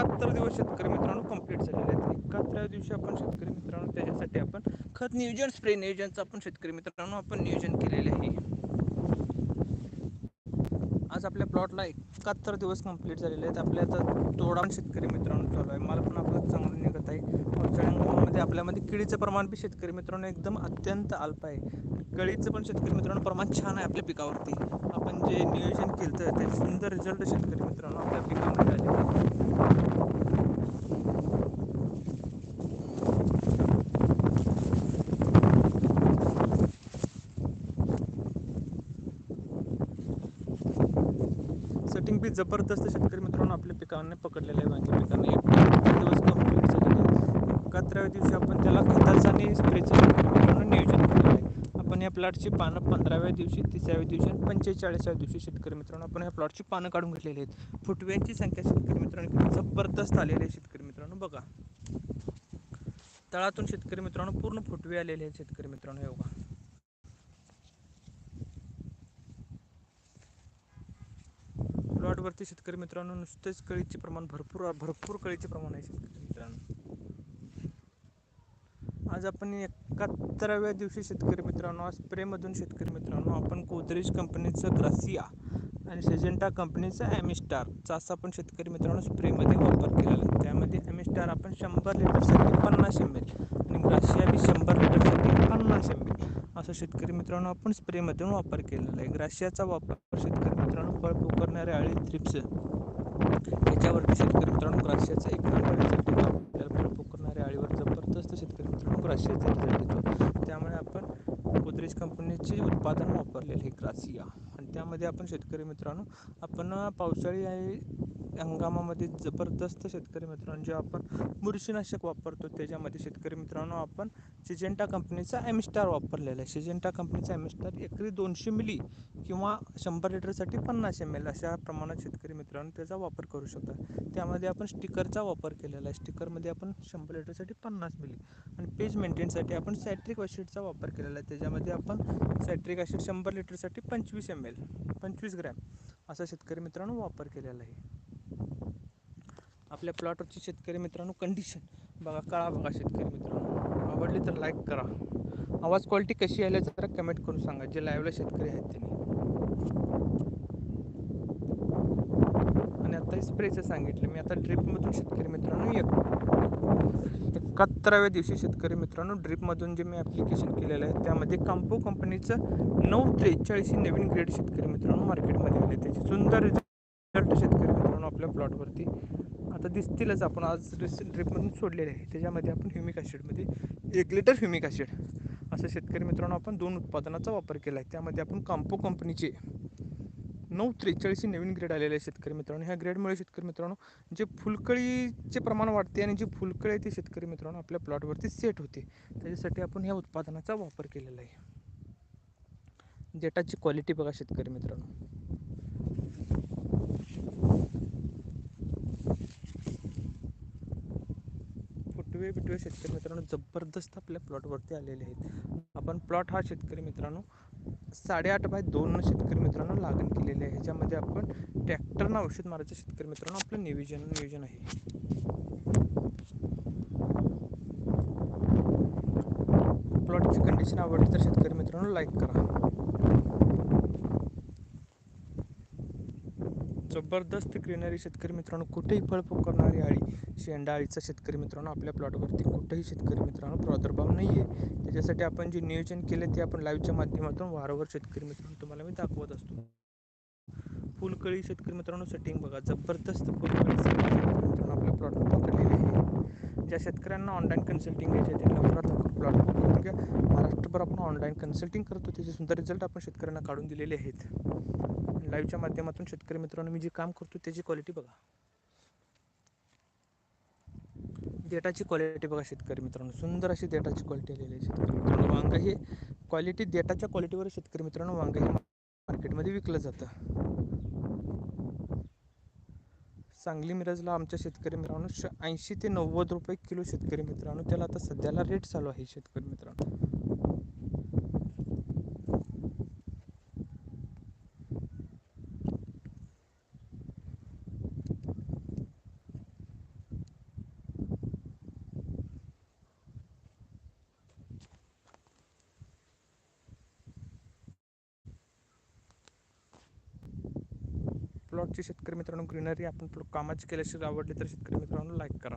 एकाहत्तर दिवस शेतकरी मित्रांनो कंप्लीट झालेले आहेत. एकाहत्तराव्या दिवशी आपण शेतकरी मित्रांनो त्याच्यासाठी आपण खत नियोजन स्प्रे नियोजनचं आपण शेतकरी मित्रांनो आपण नियोजन केलेले आहे. आज आपल्या प्लॉटला एकाहत्तर दिवस कंप्लीट झालेले आहेत. आपल्या आता तोडा शेतकरी मित्रांनो चालू आहे. मला पण आपलं चांगलं निघत आहे. पावसाळ्यामध्ये आपल्यामध्ये किडीचं प्रमाण बी शेतकरी मित्रांनो एकदम अत्यंत अल्प आहे. कळीचं पण शेतकरी मित्रांनो प्रमाण छान आहे आपल्या पिकावरती. आपण जे नियोजन केलं तर ते सुंदर रिझल्ट शेतकरी मित्रांनो आपल्या पिकामध्ये आले. सेटिंग जबरदस्त शेतकरी मित्रांनो आपल्या पिकांना पकडलेलं आहे वांगी पिकांना. एक दिवस कंप्लीट दिवशी आपण त्याला खताचं आणि स्प्रेचं मित्रांनो नियोजन केलेलं आहे. आपण या प्लॉटची पानं पंधराव्या दिवशी तिसाव्या दिवशी आणि पंचेचाळीसाव्या दिवशी शेतकरी मित्रांनो आपण या प्लॉटची पानं काढून घेतलेली आहेत. फुटव्यांची संख्या शेतकरी मित्रांनो जबरदस्त आलेली आहे शेतकरी मित्रांनो बघा. तळातून शेतकरी मित्रांनो पूर्ण फुटवे आलेले आहेत शेतकरी मित्रांनो हे बघा प्लॉटवरती शेतकरी मित्रांनो नुसतेच कळीचे प्रमाण भरपूर भरपूर कळीचे प्रमाण आहे शेतकरी मित्रांनो. आज आपण एकाहत्तराव्या दिवशी शेतकरी मित्रांनो आज स्प्रेमधून शेतकरी मित्रांनो आपण गोदरेज कंपनीचं ग्रासिया आणि सेजेंटा कंपनीचं ॲमिस्टारचा असा आपण शेतकरी मित्रांनो स्प्रेमध्ये वापर केलेला आहे. त्यामध्ये ॲमिस्टार आपण शंभर लिटरसाठी पन्नास एम एल आणि ग्रासिया बी शंभर लिटरसाठी पन्नास एम एल असं शेतकरी मित्रांनो आपण स्प्रेमधून वापर केलेला आहे. ग्राशियाचा वापर शेतकरी मित्रांनो फळ पोकरणारे अळी थ्रिप्स याच्यावरती शेतकरी मित्रांनो ग्राशियाचा एक नंबर रिझल्ट येतो आपल्याला फळ पोकरणाऱ्या अळीवर जबरदस्त शेतकरी मित्रांनो ग्राशियाचा रिझल्ट येतो त्यामुळे आपण गोदरेज कंपनीचे उत्पादन वापरलेले आहे ग्रासिया. आणि त्यामध्ये आपण शेतकरी मित्रांनो आपण पावसाळी आहे हंगामामध्ये जबरदस्त शेतकरी मित्रांनो जे आपण बुरशीनाशक वापरतो त्याच्यामध्ये शेतकरी मित्रांनो आपण सिजेंटा कंपनीचा एमस्टार वापरलेला आहे. सिजेंटा कंपनीचा एमस्टार एकरी दोनशे मिली किंवा शंभर लिटरसाठी पन्नास एम एल अशा प्रमाणात शेतकरी मित्रांनो त्याचा वापर करू शकता त्यामध्ये आपण स्टिकरचा वापर केलेला आहे. स्टिकरमध्ये आपण शंभर लिटरसाठी पन्नास मिली. आणि पेज मेंटेनसाठी आपण सॅट्रिक ॲसिडचा वापर केलेला आहे. त्याच्यामध्ये आपण सॅट्रिक ॲसिड शंभर लिटरसाठी पंचवीस एम एल पंचवीस ग्रॅम असा शेतकरी मित्रांनो वापर केलेला आहे. आपल्या प्लॉटवरची शेतकरी मित्रांनो कंडिशन बघा कळा बघा शेतकरी मित्रांनो. आवडली तर लाईक करा. आवाज क्वालिटी कशी आली जरा कमेंट करून सांगा. जे लाईव्हला शेतकरी आहेत त्यांनी आणि आता स्प्रेचं सांगितलं. मी आता ड्रिपमधून शेतकरी मित्रांनो एक एकाहत्तराव्या दिवशी शेतकरी मित्रांनो ड्रिपमधून जे मी ॲप्लिकेशन केलेलं आहे त्यामध्ये कांपो कंपनीचं नऊ त्रेचाळीस नवीन ग्रेड शेतकरी मित्रांनो मार्केटमध्ये आले. त्याचे सुंदर रिझल्ट शेतकरी मित्रांनो आपल्या प्लॉटवरती आता दिसतीलच आपण आज ड्रिपमधून सोडलेले आहे. त्याच्यामध्ये आपण ह्युमिक ॲसिडमध्ये एक लिटर ह्युमिक ॲसिड असं शेतकरी मित्रांनो आपण दोन उत्पादनाचा वापर केला आहे त्यामध्ये आपण काम्पो कंपनीचे नऊ त्रेचाळीस नवीन ग्रेड आलेले आहे शेतकरी मित्रांनो. ह्या ग्रेडमुळे शेतकरी मित्रांनो जे फुलकळीचे प्रमाण वाढते आणि जे फुलकळी आहे ते शेतकरी मित्रांनो आपल्या प्लॉटवरती सेट होते. त्याच्यासाठी आपण ह्या उत्पादनाचा वापर केलेला आहे. डेटाची क्वालिटी बघा शेतकरी मित्रांनो. फुटवे बिटवे शेतकरी मित्रांनो जबरदस्त आपल्या प्लॉटवरती आलेले आहेत. आपण प्लॉट हा शेतकरी मित्रांनो साडेआठ बाय दोन शेतकरी मित्रांनो लागण केलेले आहे. ह्याच्यामध्ये आपण ट्रॅक्टरनं औषध मारायचं शेतकरी मित्रांनो आपलं नियोजन नियोजन आहे. प्लॉटची कंडिशन आवडली तर शेतकरी मित्रांनो लाईक करा. जबरदस्त ग्रीनरी शेतकरी मित्रांनो कुठेही फळ करणारी आळी शेंडा आळीचा शेतकरी मित्रांनो आपल्या प्लॉटवरती कुठेही शेतकरी मित्रांनो प्रादुर्भाव नाही आहे त्याच्यासाठी आपण जे नियोजन केले ते आपण लाईव्हच्या माध्यमातून वारंवार शेतकरी मित्रांनो तुम्हाला मी दाखवत असतो. फुलकळी शेतकरी मित्रांनो सेटिंग बघा जबरदस्त फुलकळी मित्रांनो आपल्या प्लॉटवर पकडलेली आहे. ज्या शेतकऱ्यांना ऑनलाईन कन्सल्टिंग घ्यायचे ते लवकरात लवकर प्लॉट करून घ्या महाराष्ट्रभर आपण ऑनलाईन कन्सल्टिंग करतो त्याचे सुंदर रिझल्ट आपण शेतकऱ्यांना काढून दिलेले आहेत. लाईव्हच्या माध्यमातून शेतकरी मित्रांनो मी जे काम करतो त्याची क्वालिटी बघा. डेटाची क्वालिटी बघा शेतकरी मित्रांनो. सुंदर अशी डेटाची क्वालिटी आलेली आहे शेतकरी मित्रांनो. वांग हे क्वालिटी डेटाच्या क्वालिटीवर शेतकरी मित्रांनो वांग हे मार्केटमध्ये विकलं जातं. सांगली मिरजला आमच्या शेतकरी मित्रांनो श ऐंशी ते नव्वद रुपये किलो शेतकरी मित्रांनो त्याला आता सध्याला रेट चालू आहे शेतकरी मित्रांनो. प्लॉटची शेतकरी मित्रांनो ग्रीनरी आपण कामाची केल्याशिवाय आवडली तर शेतकरी मित्रांनो लाईक करा.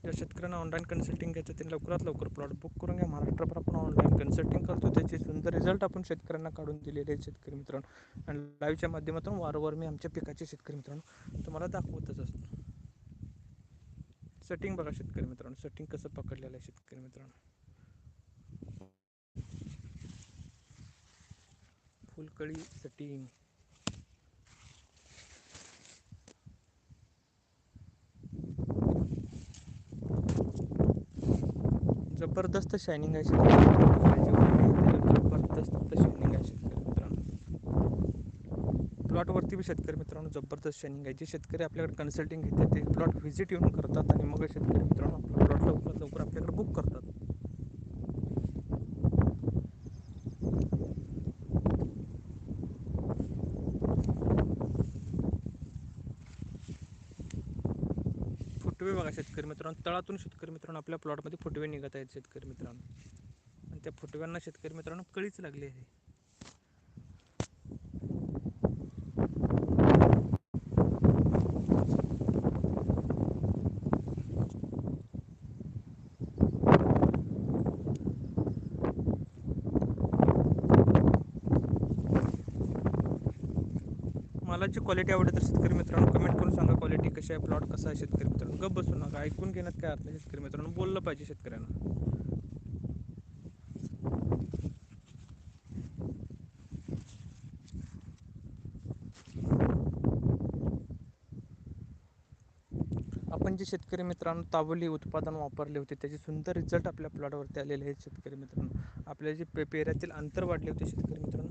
ज्या शेतकऱ्यांना ऑनलाईन कन्सल्टिंग घ्यायचं त्यांनी लवकरात लवकर प्लॉट बुक करून घ्या. महाराष्ट्रभर आपण ऑनलाईन कन्सल्टिंग करतो त्याचे सुंदर रिझल्ट आपण शेतकऱ्यांना काढून दिलेले आहेत शेतकरी मित्रांनो. आणि लाईव्हच्या माध्यमातून वारंवार मी आमच्या पिकाचे शेतकरी मित्रांनो तुम्हाला दाखवतच असतो. सेटिंग बघा शेतकरी मित्रांनो सेटिंग कसं पकडलेलं आहे शेतकरी मित्रांनो. फुलकळी सेटिंग जबरदस्त शायनिंग आहे. शेतकरी मित्रांनो. जबरदस्त शायनिंग आहे शेतकरी मित्रांनो. प्लॉटवरती बी शेतकरी मित्रांनो जबरदस्त शायनिंग आहे. जे शेतकरी आपल्याकडे कन्सल्टिंग घेतात ते प्लॉट व्हिजिट येऊन करतात आणि मग शेतकरी मित्रांनो आपला प्लॉट लवकरात लवकर आपल्याकडे बुक करतात. फुटवे बघा शेतकरी मित्रांनो. तळातून शेतकरी मित्रांनो आपल्या प्लॉटमध्ये फुटवे निघत आहेत शेतकरी मित्रांनो. आणि त्या फुटव्यांना शेतकरी मित्रांनो कळीच लागली आहे. मालाची क्वालिटी आवडत तर शेतकरी मित्रांनो कमेंट करून सांगा क्वालिटी कशी आहे प्लॉट कसा आहे शेतकरी मित्रांनो. गप बसू नका ऐकून घेण्यात काय अर्थ शेतकरी मित्रांनो? बोललं पाहिजे शेतकऱ्यांना. आपण जे शेतकरी मित्रांनो ताबोली उत्पादन वापरले होते त्याचे सुंदर रिझल्ट आपल्या प्लॉटवरती आलेले आहेत शेतकरी मित्रांनो. आपल्या जे पे पेऱ्यातील अंतर वाढले होते शेतकरी मित्रांनो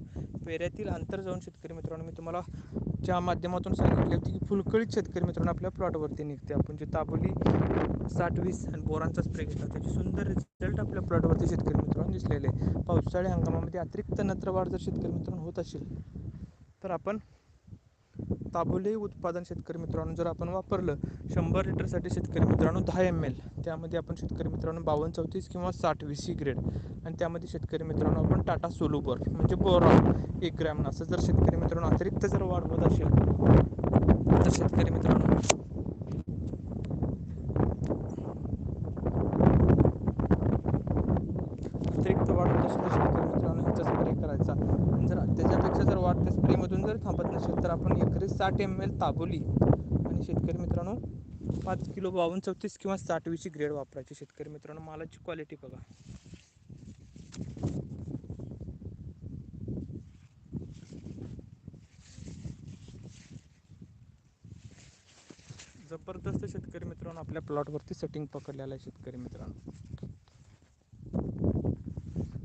पेऱ्यातील अंतर जाऊन शेतकरी मित्रांनो मी तुम्हाला च्या माध्यमातून सांगितले होते की फुलकळीत शेतकरी मित्रांनो आपल्या प्लॉटवरती निघते आपण जे ताबोली साठ वीस आणि बोरांचा स्प्रे घेतला त्याचे सुंदर रिझल्ट आपल्या प्लॉटवरती शेतकरी मित्रांनो दिसलेले आहे. पावसाळी हंगामामध्ये अतिरिक्त नत्रवाढ जर शेतकरी मित्रांनो होत असेल तर आपण ताबोले उत्पादन शेतकरी मित्रांनो जर आपण वापरलं शंभर लिटरसाठी शेतकरी मित्रांनो दहा एम एल त्यामध्ये आपण शेतकरी मित्रांनो बावन्न चौतीस किंवा साठ वी सी ग्रेड आणि त्यामध्ये शेतकरी मित्रांनो आपण टाटा सोलोबर म्हणजे बोरॉन एक ग्रॅम असं जर शेतकरी मित्रांनो अतिरिक्त जर वाढ असेल तर शेतकरी मित्रांनो अतिरिक्त वाढ होत असेल तर शेतकरी मित्रांनो ह्याचा स्प्रे करायचा आणि जर त्याच्यापेक्षा जर वाढ त्या स्प्रेमधून जर थांबत नसेल तर आपण एकरी साठ एम एल ताबोली आणि शेतकरी मित्रांनो पाच किलो बावन्न चौतीस किंवा साठवीची ग्रेड वापरायची शेतकरी मित्रांनो. मालाची क्वालिटी बघा. जबरदस्त शेतकरी मित्रांनो आपल्या प्लॉटवरती सेटिंग पकडलेला आहे शेतकरी मित्रांनो.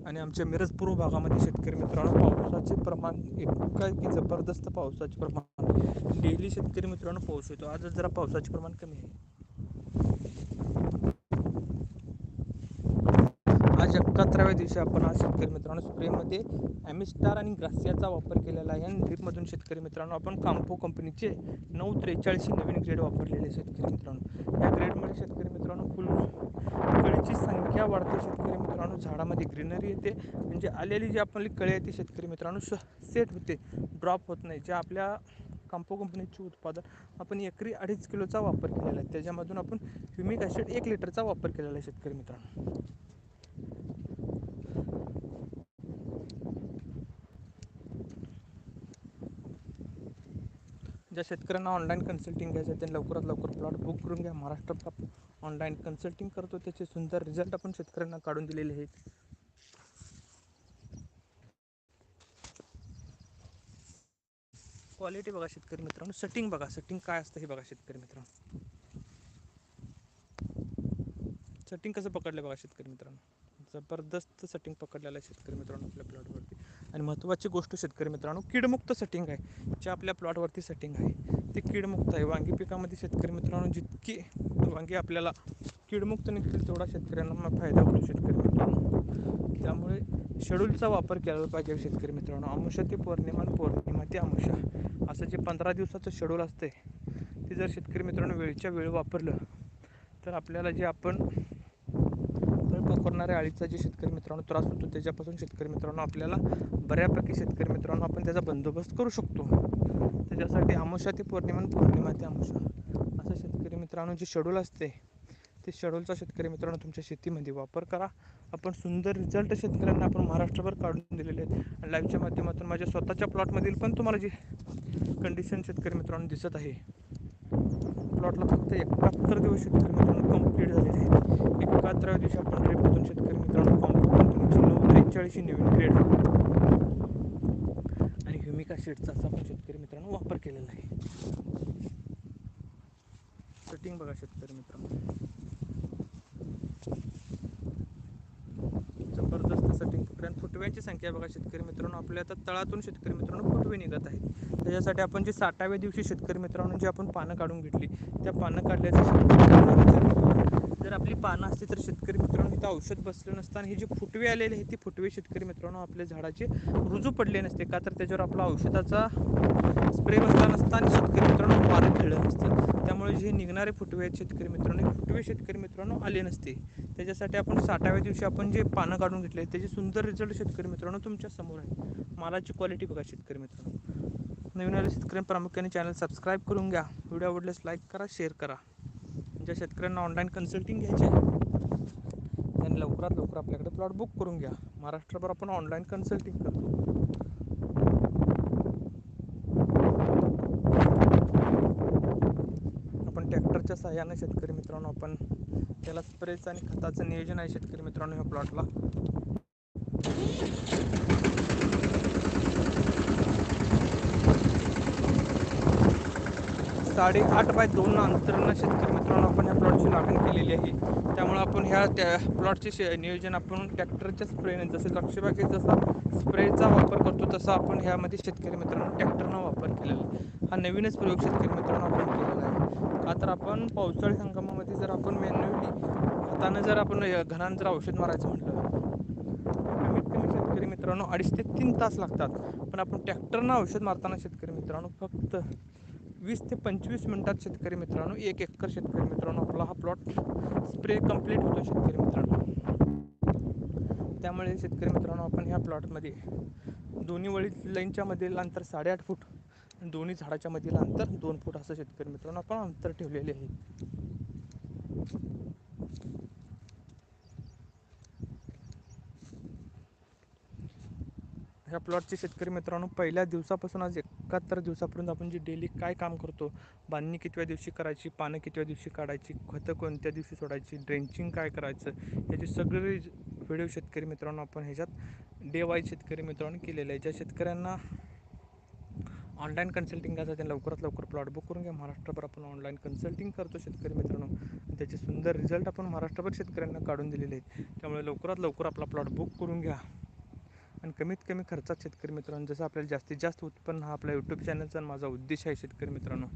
आणि आमच्या मिरज पूर्व भागामध्ये शेतकरी मित्रांनो पावसाचे प्रमाण इतकं की जबरदस्त पावसाचे प्रमाण. डेली शेतकरी मित्रांनो पाऊस येतो. आज जरा पावसाचे प्रमाण कमी आहे आज एकाहत्तराव्या दिवशी आपण आज शेतकरी मित्रांनो स्प्रेमध्ये ॲमिस्टार आणि ग्रासियाचा वापर केलेला आहे आणि ड्रीपमधून शेतकरी मित्रांनो आपण काम्पो कंपनीचे नऊ त्रेचाळीस नवीन ग्रेड वापरलेले आहे शेतकरी मित्रांनो. या ग्रेडमध्ये शेतकरी मित्रांनो फुल कळीची संख्या वाढते. शेतकरी मित्रांनो झाडामध्ये ग्रीनरी येते. म्हणजे आलेली जी आपली कळी आहे ती शेतकरी मित्रांनो स सेट होते. ड्रॉप होत नाही. जे आपल्या काम्पो कंपनीचे उत्पादन आपण एकरी अडीच किलोचा वापर केलेला आहे. त्याच्यामधून आपण ह्युमिक ॲसिड एक लिटरचा वापर केलेला आहे शेतकरी मित्रांनो. ज्या शेतकऱ्यांना ऑनलाईन कन्सल्टिंग घ्यायचं आहे त्यांनी लवकरात लवकर प्लॉट बुक करून घ्या. महाराष्ट्रात आपण ऑनलाईन कन्सल्टिंग करतो. त्याचे सुंदर रिझल्ट आपण शेतकऱ्यांना काढून दिलेले आहेत. क्वालिटी बघा शेतकरी मित्रांनो. सेटिंग बघा. सेटिंग काय असतं हे बघा शेतकरी मित्रांनो. सेटिंग कसं पकडलं बघा शेतकरी मित्रांनो. जबरदस्त सेटिंग पकडलेलं आहे शेतकरी मित्रांनो आपल्या प्लॉटवरती आणि महत्त्वाची गोष्ट शेतकरी मित्रांनो कीडमुक्त सेटिंग आहे. जे आपल्या प्लॉटवरती सेटिंग आहे. ते कीडमुक्त आहे. वांगी पिकामध्ये शेतकरी मित्रांनो जितकी वांगी आपल्याला कीडमुक्त निघतील तेवढा शेतकऱ्यांना फायदा होतो शेतकरी मित्रांनो. त्यामुळे शेड्यूलचा वापर केला पाहिजे शेतकरी मित्रांनो. अमुषा ते पौर्णिमा आणि पौर्णिमा ते अमुषा असं जे पंधरा दिवसाचं शेड्यूल असते ते जर शेतकरी मित्रांनो वेळच्या वेळ वापरलं तर आपल्याला जे आपण करणाऱ्या अळीचा जे शेतकरी मित्रांनो त्रास होतो त्याच्यापासून शेतकरी मित्रांनो आपल्याला बऱ्यापैकी शेतकरी मित्रांनो आपण त्याचा बंदोबस्त करू शकतो. त्याच्यासाठी आमोशा ते पौर्णिमा पौर्णिमा ते आमोशा. असं शेतकरी मित्रांनो जे शेड्यूल असते ते शेड्यूलचा शेतकरी मित्रांनो तुमच्या शेतीमध्ये वापर करा. आपण सुंदर रिझल्ट शेतकऱ्यांना आपण महाराष्ट्रभर काढून दिलेले आहेत. आणि लाईव्हच्या माध्यमातून माझ्या स्वतःच्या प्लॉटमधील पण तुम्हाला जी कंडिशन शेतकरी मित्रांनो दिसत आहे प्लॉटला फक्त एकाहत्तर दिवस शेतकरी मित्रांनो. झालेली झालेले आहेत. एकाहत्तराव्या दिवशी आपण ग्रेडमधून शेतकरी मित्रांनो कॉम्पो कंपनीची नऊ त्रेचाळीसची नवीन ग्रेड आणि ह्युमिका शेडचा असा आपण शेतकरी मित्रांनो वापर केलेला आहे. सेटिंग बघा शेतकरी मित्रांनो. जबरदस्त सेटिंग फुटव्यांची संख्या बघा शेतकरी मित्रांनो. आपल्या आता तळातून शेतकरी मित्रांनो फुटवे निघत आहेत. त्याच्यासाठी आपण जे साठाव्या दिवशी शेतकरी मित्रांनो जे आपण पानं काढून घेतली त्या पानं काढल्याचं आपली पानं असते तर शेतकरी मित्रांनो इथं औषध बसलं नसतं आणि हे जे फुटवे आलेले आहेत ते फुटवे शेतकरी मित्रांनो आपल्या झाडाचे रुजू पडले नसते. का तर त्याच्यावर आपला औषधाचा स्प्रे बसला नसता आणि शेतकरी मित्रांनो वारं खेळलं नसतं. त्यामुळे जे निघणारे फुटवे आहेत शेतकरी मित्रांनो फुटवे शेतकरी मित्रांनो आले नसते. त्याच्यासाठी आपण साठाव्या दिवशी आपण जे पानं काढून घेतले त्याचे सुंदर रिझल्ट शेतकरी मित्रांनो तुमच्यासमोर आहे मालाची क्वालिटी बघा शेतकरी मित्रांनो. नवीन आले शेतकरी प्रामुख्याने चॅनल सबस्क्राईब करून घ्या. व्हिडिओ आवडल्यास लाईक करा शेअर करा. ज्या शेतकऱ्यांना ऑनलाईन कन्सल्टिंग घ्यायचे आहे. त्यांनी लवकरात लवकर आपल्याकडे प्लॉट बुक करून घ्या. महाराष्ट्रभर आपण ऑनलाईन कन्सल्टिंग करतो. आपण ट्रॅक्टरच्या सहाय्याने शेतकरी मित्रांनो आपण त्याला स्प्रेचं आणि खताचं नियोजन आहे शेतकरी मित्रांनो ह्या प्लॉटला साडेआठ बाय दोन अंतरानं शेतकरी मित्रांनो आपण ह्या प्लॉटची लागण केलेली आहे. त्यामुळे आपण ह्या त्या प्लॉटचे शे नियोजन आपण ट्रॅक्टरच्या स्प्रेने जसं द्राक्षबागेत जसा स्प्रेचा वापर करतो तसा आपण ह्यामध्ये शेतकरी मित्रांनो ट्रॅक्टरनं वापर केलेला आहे. हा नवीनच प्रयोग शेतकरी मित्रांनो आपण केलेला आहे. का तर आपण पावसाळी हंगामामध्ये जर आपण मॅन्युअली हातानं जर आपण घरानं जर औषध मारायचं म्हटलं कमीत कमी शेतकरी मित्रांनो अडीच ते तीन तास लागतात. पण आपण ट्रॅक्टरनं औषध मारताना शेतकरी मित्रांनो फक्त वीस ते पंचवीस मिनटात शेतकरी मित्रांनो एक एकर शेतकरी मित्रांनो आपला हा प्लॉट स्प्रे कंप्लीट होतो शेतकरी मित्रांनो. त्यामुळे शेतकरी मित्रांनो आपण ह्या प्लॉटमध्ये दोन्ही वळी लाईनच्या मधील अंतर साडेआठ फूट दोन्ही झाडाच्या मधील अंतर दोन फूट असं शेतकरी मित्रांनो आपण अंतर ठेवलेले आहे. ह्या प्लॉटचे शेतकरी मित्रांनो पहिल्या दिवसापासून आज एक एकाहत्तर दिवसापर्यंत आपण जे डेली काय काम करतो बांधणी कितव्या दिवशी करायची पानं कितव्या दिवशी काढायची खतं कोणत्या दिवशी सोडायची ड्रेंचिंग काय करायचं याचे सगळे व्हिडिओ शेतकरी मित्रांनो आपण ह्याच्यात डे वाईज शेतकरी मित्रांनो केलेले आहे. ज्या शेतकऱ्यांना ऑनलाईन कन्सल्टिंग करायचं त्यांना लवकरात लवकर प्लॉट बुक करून घ्या. महाराष्ट्रभर आपण ऑनलाईन कन्सल्टिंग करतो शेतकरी मित्रांनो. त्याचे सुंदर रिझल्ट आपण महाराष्ट्रभर शेतकऱ्यांना काढून दिलेले आहेत. त्यामुळे लवकरात लवकर आपला प्लॉट बुक करून घ्या. आणि कमीत कमी खर्चात शेतकरी मित्रांनो जसं आपल्याला जास्तीत जास्त उत्पन्न हा आपल्या यूट्यूब चॅनलचा माझा उद्देश आहे शेतकरी मित्रांनो.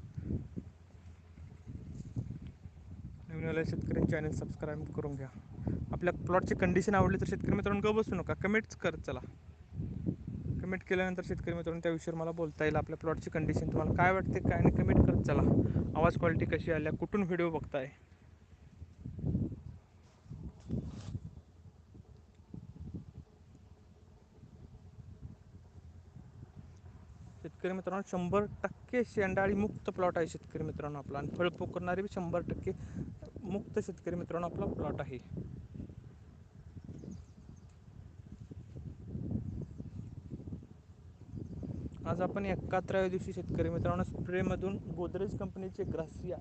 नवीन आल्या शेतकरी चॅनल सबस्क्राईब करून घ्या. आपल्या प्लॉटची कंडिशन आवडली तर शेतकरी मित्रांनो ग बसू नका. कमेंट्स करत चला. कमेंट केल्यानंतर शेतकरी मित्रांनो त्या विषयावर मला बोलता येईल. आपल्या प्लॉटची कंडिशन तुम्हाला काय वाटते काय नाही कमेंट करत चला. आवाज क्वालिटी कशी आल्या कुठून व्हिडिओ बघताय? शेतकरी मित्रांनो शंभर टक्के शेंडाळी मुक्त प्लॉट आहे शेतकरी मित्रांनो आपला. आणि फळ पोकरणारे बी शंभर टक्के मुक्त शेतकरी मित्रांनो आपला प्लॉट आहे. आज आपण एकाहत्तराव्या दिवशी शेतकरी मित्रांनो स्प्रेमधून गोदरेज कंपनीचे ग्रासिया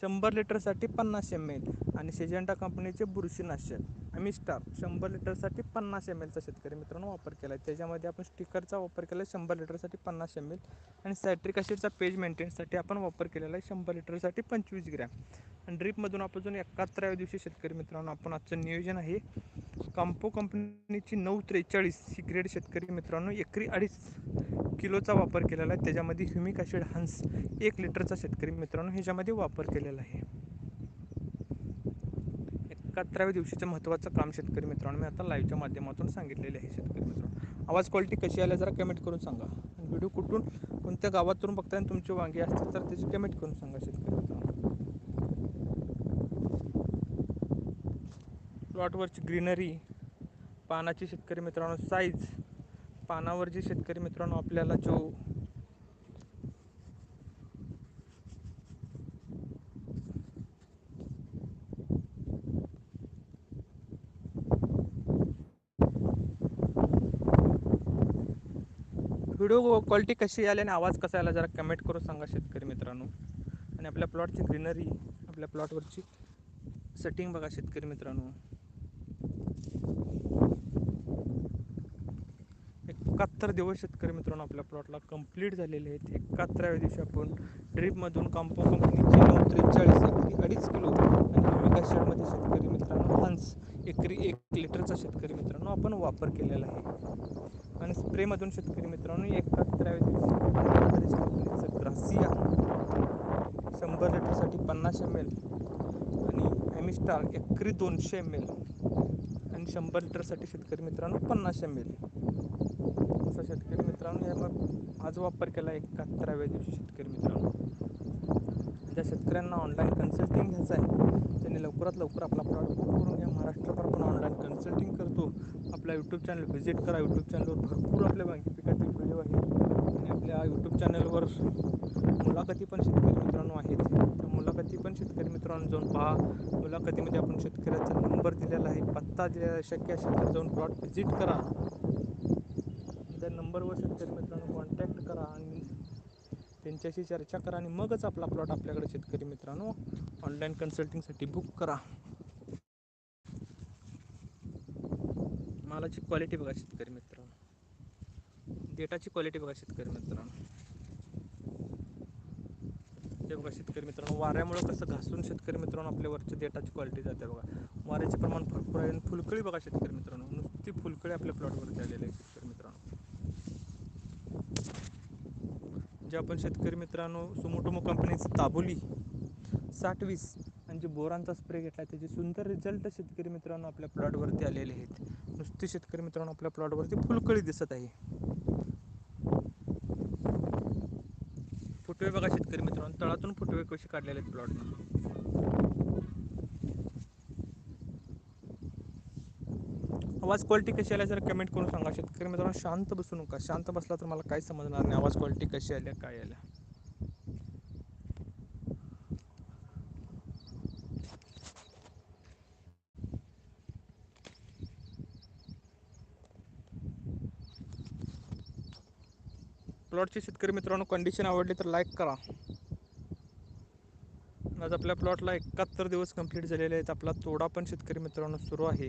शंभर लिटरसाठी पन्नास एम एल आणि सेजेंटा कंपनीचे बुरशीनाशक. अमिस्टार शंभर लिटरसाठी पन्नास एम एलचा शेतकरी मित्रांनो वापर केला आहे त्याच्यामध्ये आपण स्टिकरचा वापर केला आहे शंभर लिटरसाठी पन्नास एम एल आणि सायट्रिक ॲसिडचा पेज मेंटेनसाठी आपण वापर केलेला आहे शंभर लिटरसाठी पंचवीस ग्रॅम. आणि ड्रीपमधून आपण एकाहत्तराव्या दिवशी शेतकरी मित्रांनो आपण आजचं नियोजन आहे. काम्पो कंपनीची नऊ त्रेचाळीस ही ग्रेड शेतकरी मित्रांनो एकरी अडीच किलोचा वापर केलेला आहे. त्याच्यामध्ये ह्युमिक ॲसिड हंस एक लिटरचा शेतकरी मित्रांनो ह्याच्यामध्ये वापर केलेला आहे. एकाहत्तराव्या दिवशीचं महत्त्वाचं काम शेतकरी मित्रांनो मी आता लाईव्हच्या माध्यमातून सांगितलेले आहे शेतकरी मित्रांनो. आवाज क्वालिटी कशी आल्या जरा कमेंट करून सांगा. आणि व्हिडिओ कुठून कोणत्या गावातून बघताय आणि तुमचे वांगे असतील तर त्याची कमेंट करून सांगा शेतकरी मित्रांनो. प्लॉटवरची ग्रीनरी पानाची शेतकरी मित्रांनो साईज पानावर जे शेतकरी मित्रांनो आपल्याला जो व्हिडिओ क्वालिटी कशी आली आणि आवाज कसा आला जरा कमेंट करून सांगा शेतकरी मित्रांनो. आणि आपल्या प्लॉटची ग्रीनरी आपल्या प्लॉटवरची सेटिंग बघा शेतकरी मित्रांनो. एकाहत्तर दिवस शेतकरी मित्रांनो आपल्या प्लॉटला कंप्लीट झालेले आहेत. एकाहत्तराव्या दिवशी आपण ड्रीपमधून कांपो कंपनीचे नऊ त्रेचाळीस एकरी अडीच किलो आणि अमेरिका शेडमध्ये शेतकरी मित्रांनो हंस एकरी एक लिटरचा शेतकरी मित्रांनो आपण वापर केलेला आहे. आणि स्प्रेमधून शेतकरी मित्रांनो एकाहत्तराव्या दिवशी कंपनीचं ग्रासिया शंभर लिटरसाठी पन्नास एम एल आणि एमिस्टार एकरी दोनशे एम एल आणि शंभर लिटरसाठी शेतकरी मित्रांनो पन्नास एम एल असा शेतकरी मित्रांनो या आज वापर केला एकाहत्तराव्या दिवशी शेतकरी मित्रांनो. ज्या शेतकऱ्यांना ऑनलाईन कन्सल्टिंग घ्यायचं आहे त्यांनी लवकरात लवकर आपला प्रॉडक्ट बुक करून घ्या. महाराष्ट्रभर आपण ऑनलाईन कन्सल्टिंग करतो. आपला यूट्यूब चॅनल व्हिजिट करा. यूट्यूब चॅनलवर भरपूर आपल्या बँके पिकातील व्हिडिओ आहेत. आणि आपल्या यूट्यूब चॅनलवर मुलाखती पण शेतकरी मित्रांनो आहेत. त्या मुलाखती पण शेतकरी मित्रांनो जाऊन पहा. मुलाखतीमध्ये आपण शेतकऱ्याचा नंबर दिलेला आहे. पत्ता दिलेला शक्य असेल तर जाऊन प्लॉट व्हिजिट करा. त्या नंबरवर शेतकरी मित्रांनो कॉन्टॅक्ट करा. आणि त्यांच्याशी चर्चा करा आणि मगच आपला प्लॉट आपल्याकडे शेतकरी मित्रांनो. ऑनलाईन कन्सल्टिंगसाठी बुक करा. मालाची क्वालिटी बघा शेतकरी मित्रांनो. डेटाची क्वालिटी बघा शेतकरी मित्रांनो. ते बघा शेतकरी मित्रांनो वाऱ्यामुळं कसं घासून शेतकरी मित्रांनो आपल्या वरच्या डेटाची क्वालिटी जाते बघा. वाऱ्याचे प्रमाण भरपूर आहे आणि फुलकळी बघा शेतकरी मित्रांनो. नुसती फुलकळी आपल्या प्लॉटवरती आलेली आहे शेतकरी मित्रांनो जे आपण शेतकरी मित्रांनो सुमोटोमो कंपनीचं ताबोली साठ वीस आणि जे म्हणजे बोरांचा स्प्रे घेतला त्याचे सुंदर रिझल्ट शेतकरी मित्रांनो आपल्या प्लॉटवरती आलेले आहेत. नुसते शेतकरी मित्रांनो आपल्या प्लॉटवरती फुलकळी दिसत आहे. फुटवे बघा शेतकरी मित्रांनो तळातून फुटवे कसे काढलेले आहेत प्लॉटला आवाज क्वालिटी कशी आल्या जर कमेंट करून सांगा. शेतकरी मित्रांनो शांत बसू नका. शांत बसला तर मला काय समजणार नाही. आवाज क्वालिटी कशी आल्या काय आल्या प्लॉटचे शेतकरी मित्रांनो कंडिशन आवडली तर लाईक करा. आज आपल्या प्लॉटला एकाहत्तर दिवस कंप्लीट झालेले आहेत. आपला तोडा पण शेतकरी मित्रांनो सुरू आहे.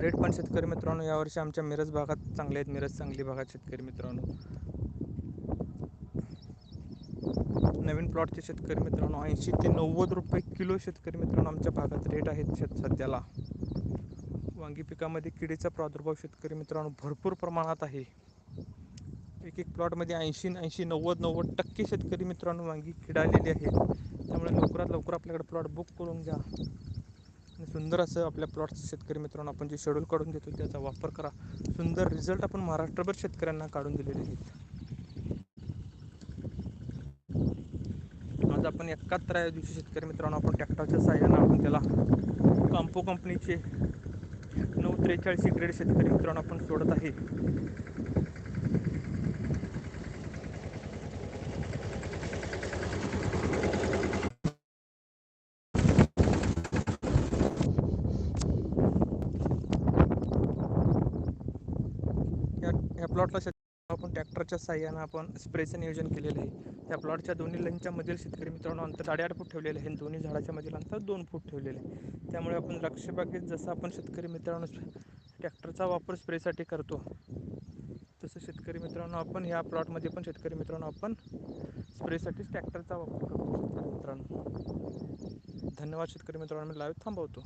रेट पण शेतकरी मित्रांनो यावर्षी आमच्या मिरज भागात चांगले आहेत. मिरज सांगली भागात शेतकरी मित्रांनो. नवीन प्लॉटचे शेतकरी मित्रांनो ऐंशी ते नव्वद रुपये किलो शेतकरी मित्रांनो आमच्या भागात रेट आहेत शेत सध्याला. वांगी पिकामध्ये किडीचा प्रादुर्भाव शेतकरी मित्रांनो भरपूर प्रमाणात आहे. एक एक प्लॉटमध्ये ऐंशी ऐंशी नव्वद नव्वद टक्के शेतकरी मित्रांनो वांगी किडालेली आहेत. त्यामुळे लवकरात लवकर आपल्याकडे प्लॉट बुक करून घ्या. आणि सुंदर असं आपल्या प्लॉटचं शेतकरी मित्रांनो आपण जे शेड्यूल काढून देतो त्याचा वापर करा. सुंदर रिझल्ट आपण महाराष्ट्रभर शेतकऱ्यांना काढून दिलेले आहेत. आज आपण एकाहत्तराव्या दिवशी शेतकरी मित्रांनो आपण ट्रॅक्टरच्या साह्यानं आपण त्याला कॉम्पो कंपनीचे नऊ त्रेचाळीस ग्रेड शेतकरी मित्रांनो आपण सोडत आहे या ह्या प्लॉटला आपण ट्रॅक्टरच्या साह्यानं आपण स्प्रेचं नियोजन केलेलं आहे. त्या प्लॉटच्या दोन्ही लाईनच्या मधील शेतकरी मित्रांनो अंतर साडेआठ फूट ठेवलेले आहे. दोन्ही झाडाच्या मधील अंतर दोन फूट ठेवलेले आहे. त्यामुळे आपण द्राक्ष जसं आपण शेतकरी मित्रांनो ट्रॅक्टरचा वापर स्प्रेसाठी करतो तसं शेतकरी मित्रांनो आपण ह्या प्लॉटमध्ये पण शेतकरी मित्रांनो आपण स्प्रेसाठीच ट्रॅक्टरचा वापर करतो शेतकरी मित्रांनो. धन्यवाद शेतकरी मित्रांनो. मी लाईव्ह थांबवतो.